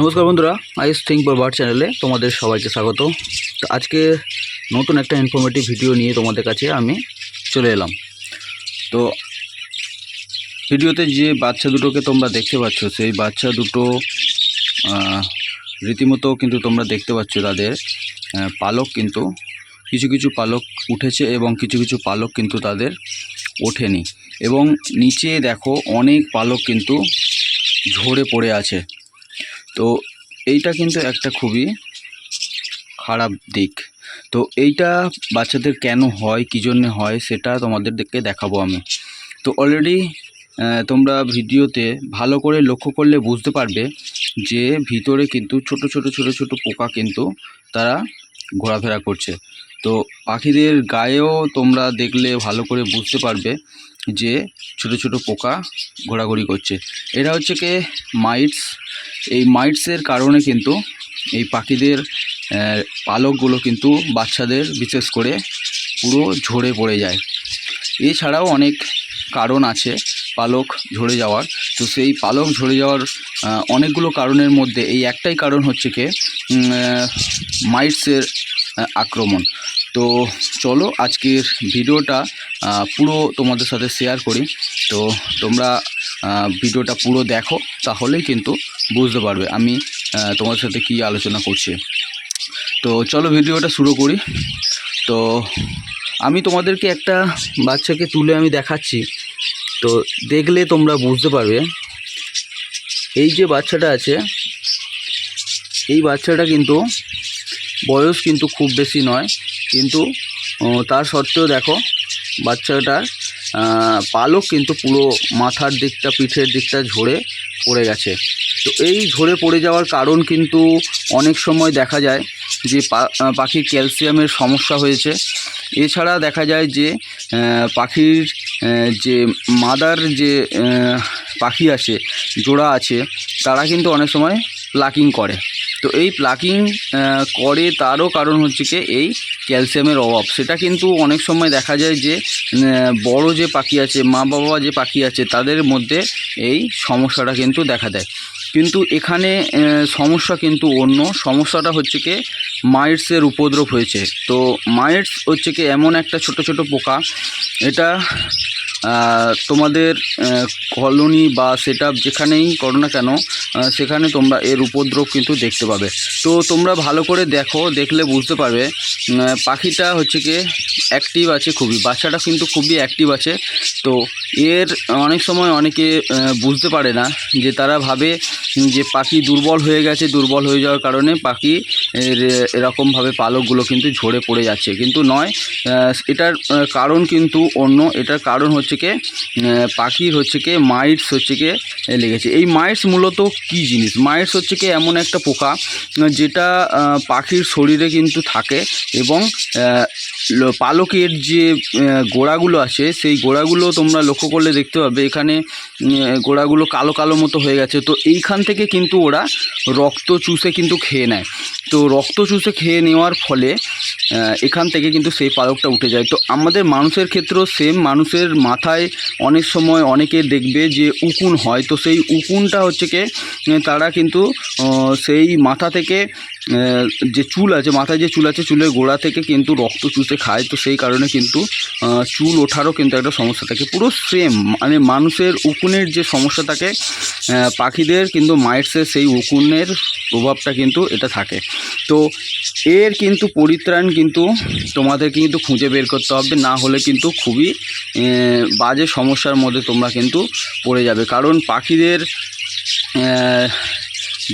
নমস্কার বন্ধুরা, আইস think for bird চ্যানেলে তোমাদের সবাইকে স্বাগত। তো আজকে নতুন একটা ইনফরমেটিভ ভিডিও নিয়ে তোমাদের কাছে আমি চলে এলাম। তো ভিডিওতে যে বাচ্চা দুটোকে তোমরা দেখতে পাচ্ছ, সেই বাচ্চা দুটো রীতিমতো কিন্তু তোমরা দেখতে পাচ্ছ তাদের পালক কিন্তু, কিছু কিছু পালক উঠেছে এবং কিছু কিছু পালক কিন্তু তাদের ওঠেনি। এবং নিচে দেখো অনেক পালক কিন্তু ঝরে পড়ে আছে। তো এইটা কিন্তু একটা খুবই খারাপ দিক। তো এইটা বাচ্চাদের কেন হয়, কী জন্যে হয়, সেটা তোমাদেরকে দেখাবো আমি। তো অলরেডি তোমরা ভিডিওতে ভালো করে লক্ষ্য করলে বুঝতে পারবে যে ভিতরে কিন্তু ছোট ছোট ছোট ছোট পোকা কিন্তু তারা ঘোরাফেরা করছে। তো পাখিদের গায়েও তোমরা দেখলে ভালো করে বুঝতে পারবে যে ছোট ছোট পোকা ঘোরাঘুরি করছে। এটা হচ্ছে কি? মাইটস। এই মাইটসের কারণে কিন্তু এই পাখিদের পালকগুলো কিন্তু বাচ্চাদের বিশেষ করে পুরো ঝরে পড়ে যায়। এছাড়াও অনেক কারণ আছে পালক ঝরে যাওয়ার। তো সেই পালক ঝরে যাওয়ার অনেকগুলো কারণের মধ্যে এই একটাই কারণ হচ্ছে কি? মাইটসের আক্রমণ। তো চলো আজকের ভিডিওটা পুরো তোমাদের সাথে শেয়ার করি। তো তোমরা ভিডিওটা পুরো দেখো, তাহলেই কিন্তু বুঝতে পারবে আমি তোমাদের সাথে কি আলোচনা করছি। তো চলো ভিডিওটা শুরু করি। তো আমি তোমাদেরকে একটা বাচ্চাকে তুলে আমি দেখাচ্ছি। তো দেখলে তোমরা বুঝতে পারবে, এই যে বাচ্চাটা আছে, এই বাচ্চাটা কিন্তু বয়স কিন্তু খুব বেশি নয়। কিন্তু তার সত্ত্বেও দেখো বাচ্চাটার পালক কিন্তু পুরো মাথার দিকটা, পিঠের দিকটা ঝরে পড়ে গেছে। তো এই ঝরে পড়ে যাওয়ার কারণ কিন্তু অনেক সময় দেখা যায় যে পাখির ক্যালসিয়ামের সমস্যা হয়েছে। এছাড়া দেখা যায় যে পাখির যে মাদার যে পাখি আছে, জোড়া আছে, তারা কিন্তু অনেক সময় প্লাকিং করে। তো এই প্লাকিং করে তারও কারণ হচ্ছে কি, এই ক্যালসিয়ামের অভাব। সেটা কিন্তু অনেক সময় দেখা যায় যে বড় যে পাখি আছে, মা বাবা যে পাখি আছে, তাদের মধ্যে এই সমস্যাটা কিন্তু দেখা দেয়। কিন্তু এখানে সমস্যা কিন্তু অন্য। সমস্যাটা হচ্ছে কি, মাইটসের উপদ্রব হয়েছে। তো মাইটস হচ্ছে কি, এমন একটা ছোট ছোট পোকা, এটা তোমাদের কলোনি বা সেট যেখানেই করো না কেন সেখানে তোমরা এর উপদ্রব কিন্তু দেখতে পাবে। তো তোমরা ভালো করে দেখো, দেখলে বুঝতে পারবে পাখিটা হচ্ছে কি অ্যাক্টিভ আছে খুবই, বাচ্চাটা কিন্তু খুবই অ্যাক্টিভ আছে। তো এর অনেক সময় অনেকে বুঝতে পারে না যে তারা ভাবে যে পাখি দুর্বল হয়ে গেছে, দুর্বল হয়ে যাওয়ার কারণে পাখি এর, এরকমভাবে পালকগুলো কিন্তু ঝরে পড়ে যাচ্ছে। কিন্তু নয় এটার কারণ কিন্তু অন্য। এটার কারণ হচ্ছে কি পাখির হচ্ছে কি, মাইটস হচ্ছে কি লেগেছে। এই মাইটস মূলত কি জিনিস? মাইটস হচ্ছে কি, এমন একটা পোকা, যেটা পাখির শরীরে কিন্তু থাকে এবং পালকের যে গোড়াগুলো আছে, সেই গোড়াগুলো তোমরা লক্ষ্য করলে দেখতে পাবে, এখানে গোড়াগুলো কালো কালো মতো হয়ে গেছে। তো এইখান থেকে কিন্তু ওরা রক্ত চুষে কিন্তু খেয়ে নেয়। তো রক্ত চুষে খেয়ে নেওয়ার ফলে এখান থেকে কিন্তু সেই পালকটা উঠে যায়। তো আমাদের মানুষের ক্ষেত্রেও সেম মানুষের মাথায় অনেক সময় অনেকে দেখবে যে উকুন হয়। তো সেই উকুনটা হচ্ছে কি তারা কিন্তু সেই মাথা থেকে যে চুল আছে, মাথায় যে চুল আছে, চুলের গোড়া থেকে কিন্তু রক্ত চুষে খায়। তো সেই কারণে কিন্তু চুল ওঠারও কিন্তু একটা সমস্যা থাকে। পুরো সেম মানে মানুষের উকুনের যে সমস্যা থাকে পাখিদের কিন্তু মাইটসের সেই উকুনের প্রভাবটা কিন্তু এটা থাকে। তো এর কিন্তু পরিত্রাণ কিন্তু তোমাদেরকে কিন্তু খুঁজে বের করতে হবে, না হলে কিন্তু খুবই বাজে সমস্যার মধ্যে তোমরা কিন্তু পড়ে যাবে। কারণ পাখিদের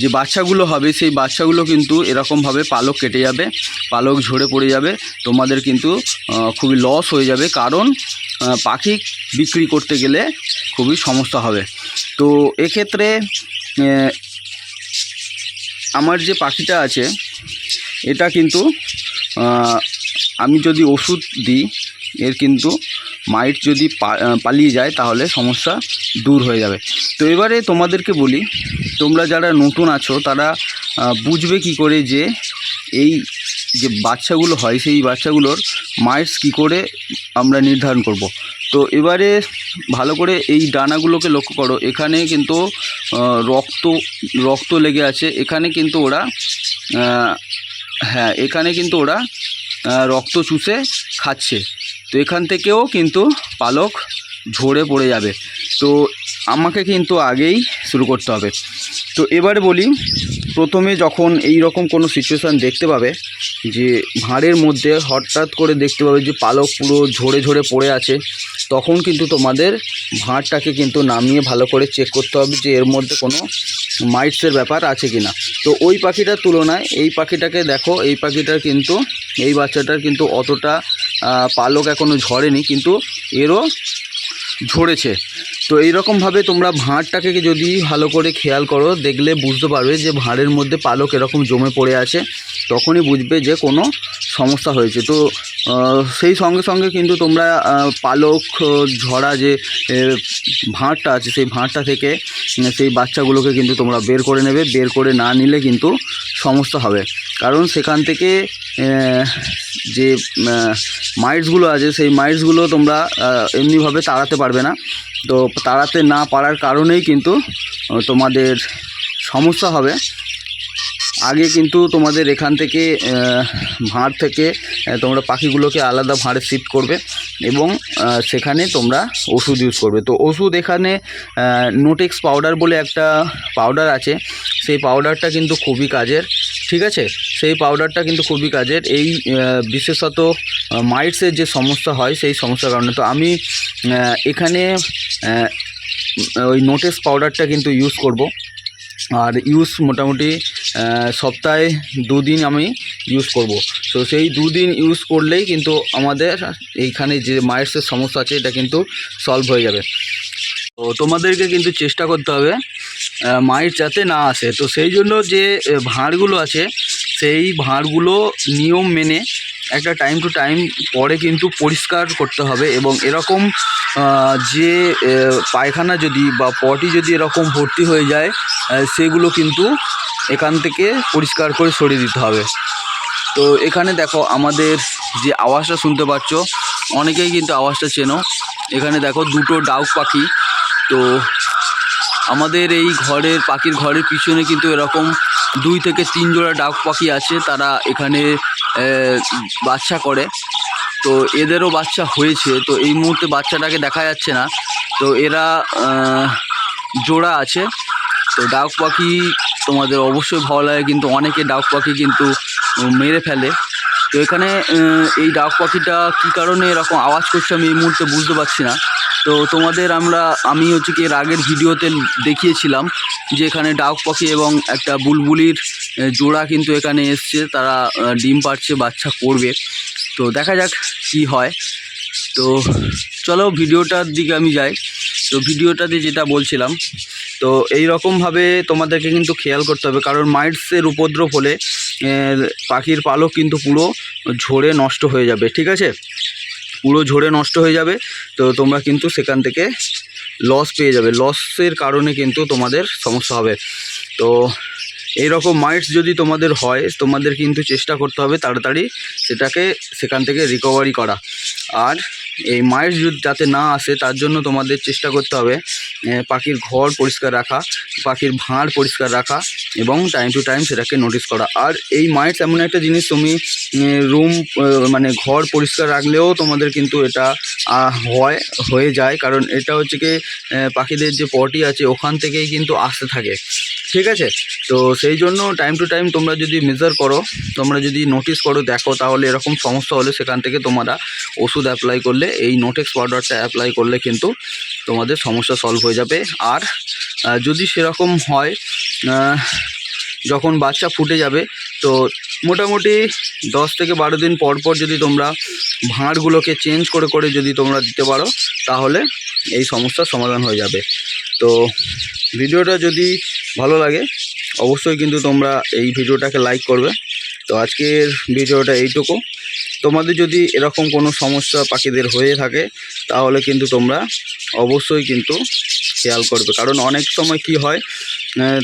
যে বাচ্চাগুলো হবে, সেই বাচ্চাগুলো কিন্তু এরকমভাবে পালক কেটে যাবে, পালক ঝরে পড়ে যাবে, তোমাদের কিন্তু খুবই লস হয়ে যাবে। কারণ পাখি বিক্রি করতে গেলে খুবই সমস্যা হবে। তো এক্ষেত্রে আমার যে পাখিটা আছে এটা কিন্তু আমি যদি ওষুধ দিই, এর কিন্তু মাইট যদি পালিয়ে যায়, তাহলে সমস্যা দূর হয়ে যাবে। তো এবারে তোমাদেরকে বলি, তোমরা যারা নতুন আছো, তারা বুঝবে কি করে যে এই যে বাচ্চাগুলো হয়, সেই বাচ্চাগুলোর মাইটস কি করে আমরা নির্ধারণ করব। তো এবারে ভালো করে এই ডানাগুলোকে লক্ষ্য করো। এখানে কিন্তু রক্ত রক্ত লেগে আছে। এখানে কিন্তু ওরা হ্যাঁ এখানে কিন্তু ওরা রক্ত চুষে খাচ্ছে। তো এখান থেকেও কিন্তু পালক ঝরে পড়ে যাবে। তো আমাকে কিন্তু আগেই শুরু করতে হবে। তো এবারে বলি, প্রথমে যখন এই রকম কোনো সিচুয়েশান দেখতে পাবে, যে ভাঁড়ের মধ্যে হঠাৎ করে দেখতে পাবে যে পালক পুরো ঝরে ঝরে পড়ে আছে, তখন কিন্তু তোমাদের ভাঁড়টাকে কিন্তু নামিয়ে ভালো করে চেক করতে হবে যে এর মধ্যে কোনো মাইটসের ব্যাপার আছে কি না তো ওই পাখিটার তুলনায় এই পাখিটাকে দেখো, এই পাখিটার কিন্তু, এই বাচ্চাটার কিন্তু অতটা পালক এখনও ঝরেনি, কিন্তু এরও ঝরেছে। তো এইরকমভাবে তোমরা ভাঁড়টাকে যদি ভালো করে খেয়াল করো, দেখলে বুঝতে পারবে যে ভাঁড়ের মধ্যে পালক এরকম জমে পড়ে আছে, তখনই বুঝবে যে কোনো সমস্যা হয়েছে। তো সেই সঙ্গে সঙ্গে কিন্তু তোমরা পালক ঝরা যে ভাঁড়টা আছে, সেই ভাঁড়টা থেকে সেই বাচ্চাগুলোকে কিন্তু তোমরা বের করে নেবে। বের করে না নিলে কিন্তু সমস্যা হবে। কারণ সেখান থেকে যে মাইটসগুলো আছে, সেই মাইটসগুলো তোমরা এমনিভাবে তাড়াতে পারবে না। তো তাড়াতে না পারার কারণেই কিন্তু তোমাদের সমস্যা হবে। আগে কিন্তু তোমাদের এখান থেকে ভাঁড় থেকে তোমরা পাখিগুলোকে আলাদা ভাঁড়ে শিফট করবে এবং সেখানে তোমরা ওষুধ ইউজ করবে। তো ওষুধ এখানে নোটেক্স পাউডার বলে একটা পাউডার আছে। সেই পাউডারটা কিন্তু খুবই কাজের, ঠিক আছে? সেই পাউডারটা কিন্তু খুবই কাজের। এই বিশেষত মাইটসের যে সমস্যা হয়, সেই সমস্যার কারণে। তো আমি এখানে ওই নোটেক্স পাউডারটা কিন্তু ইউজ করব। আর ইউজ মোটামুটি সপ্তাহে দুদিন আমি ইউজ করব। তো সেই দুদিন ইউজ করলেই কিন্তু আমাদের এইখানে যে মাইটসের সমস্যা আছে, এটা কিন্তু সলভ হয়ে যাবে। তো তোমাদেরকে কিন্তু চেষ্টা করতে হবে মাইট যাতে না আসে। তো সেই জন্য যে ভাঁড়গুলো আছে, সেই ভাঁড়গুলো নিয়ম মেনে একটা টাইম টু টাইম পরে কিন্তু পরিষ্কার করতে হবে এবং এরকম যে পায়খানা যদি বা পটি যদি এরকম ভর্তি হয়ে যায় সেগুলো কিন্তু এখান থেকে পরিষ্কার করে সরিয়ে দিতে হবে। তো এখানে দেখো আমাদের যে আওয়াজটা শুনতে পাচ্ছ, অনেকেই কিন্তু আওয়াজটা চেনো। এখানে দেখো দুটো ডাউক পাখি। তো আমাদের এই ঘরের, পাখির ঘরের পিছনে কিন্তু এরকম দুই থেকে তিন জোড়া ডাক পাখি আছে, তারা এখানে বাচ্চা করে। তো এদেরও বাচ্চা হয়েছে, তো এই মুহূর্তে বাচ্চাটাকে দেখা যাচ্ছে না। তো এরা জোড়া আছে। তো ডাক পাখি তোমাদের অবশ্যই ভালো লাগে, কিন্তু অনেকে ডাক পাখি কিন্তু মেরে ফেলে। তো এখানে এই ডাক পাখিটা কী কারণে এরকম আওয়াজ করছে আমি এই মুহূর্তে বুঝতে পারছি না। তো তোমাদের আমরা, আমি হচ্ছে কি এর আগের ভিডিওতে দেখিয়েছিলাম যে এখানে ডাক পাখি এবং একটা বুলবুলির জোড়া কিন্তু এখানে এসছে, তারা ডিম পাড়ছে, বাচ্চা করবে। তো দেখা যাক কি হয়। তো চলো ভিডিওটার দিকে আমি যাই। তো ভিডিওটাতে যেটা বলছিলাম তো এই রকমভাবে তোমাদেরকে কিন্তু খেয়াল করতে হবে। কারণ মাইটসের উপদ্রব হলে পাখির পালক কিন্তু পুরো ঝরে নষ্ট হয়ে যাবে, ঠিক আছে? পুরো ঝরে নষ্ট হয়ে যাবে, তো তোমরা কিন্তু সেখান থেকে লস পেয়ে যাবে। লসের কারণে কিন্তু তোমাদের সমস্যা হবে। তো এই রকম মাইটস যদি তোমাদের হয়, তোমাদের কিন্তু চেষ্টা করতে হবে তাড়াতাড়ি সেটাকে সেখান থেকে রিকভারি করা। আর এই মাইটস যাতে না আসে, তার জন্য তোমাদের চেষ্টা করতে হবে পাখির ঘর পরিষ্কার রাখা, পাখির ভাঁড় পরিষ্কার রাখা এবং টাইম টু টাইম সেটাকে নোটিস করা। আর এই মাইটস এমন একটা জিনিস তুমি রুম মানে ঘর পরিষ্কার রাখলেও তোমাদের কিন্তু এটা হয়, হয়ে যায়। কারণ এটা হচ্ছে কি পাখিদের যে পটি আছে, ওখান থেকেই কিন্তু আসতে থাকে। ঠিক আছে? তো সেই জন্য টাইম টু টাইম তোমরা যদি মেজার করো, তোমরা যদি নোটিস করো, দেখো তাহলে এরকম সমস্যা হলে সেখান থেকে তোমরা ওষুধ অ্যাপ্লাই করলে, এই নোটেক্স পাউডারটা অ্যাপ্লাই করলে কিন্তু তোমাদের সমস্যা সলভ হয়ে যাবে। আর যদি সেরকম হয় যখন বাচ্চা ফুটে যাবে, তো মোটামুটি দশ থেকে বারো দিন পর পর যদি তোমরা ভাঁড়গুলোকে চেঞ্জ করে করে যদি তোমরা দিতে পারো, তাহলে এই সমস্যার সমাধান হয়ে যাবে। তো ভিডিওটা যদি ভালো লাগে, অবশ্যই কিন্তু তোমরা এই ভিডিওটাকে লাইক করবে। তো আজকের ভিডিওটা এইটুকু। তোমাদের যদি এরকম কোনো সমস্যা পাখিদের হয়ে থাকে, তাহলে কিন্তু তোমরা অবশ্যই কিন্তু খেয়াল করবে। কারণ অনেক সময় কি হয়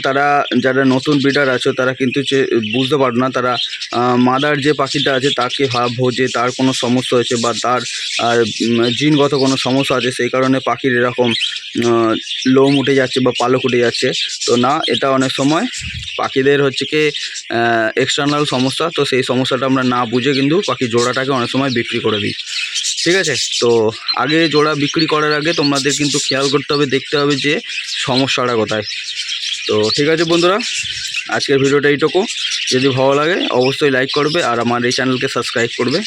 তারা যারা নতুন ব্রিডার আছে, তারা কিন্তু যে, বুঝতে পারে না, তারা মাদার যে পাখিটা আছে, তাকে ভাবো যে তার কোনো সমস্যা হয়েছে বা তার জিনগত কোনো সমস্যা আছে, সেই কারণে পাখির এরকম লোম উঠে যাচ্ছে বা পালক উঠে যাচ্ছে। তো না, এটা অনেক সময় পাখিদের হচ্ছে কি এক্সটার্নাল সমস্যা, তো সেই সমস্যাটা আমরা না বুঝে কিন্তু পাখি জোড়াটাকে অনেক সময় বিক্রি করে দিই। ঠিক আছে? তো আগে জোড়া বিক্রি করার আগে তোমাদের কিন্তু খেয়াল করতে হবে, দেখতে হবে যে সমস্যাটা কোথায়। তো ঠিক আছে বন্ধুরা, আজকের ভিডিওটা এইটুকু। যদি ভালো লাগে, অবশ্যই লাইক করবে আর আমার এই চ্যানেলকে সাবস্ক্রাইব করবে।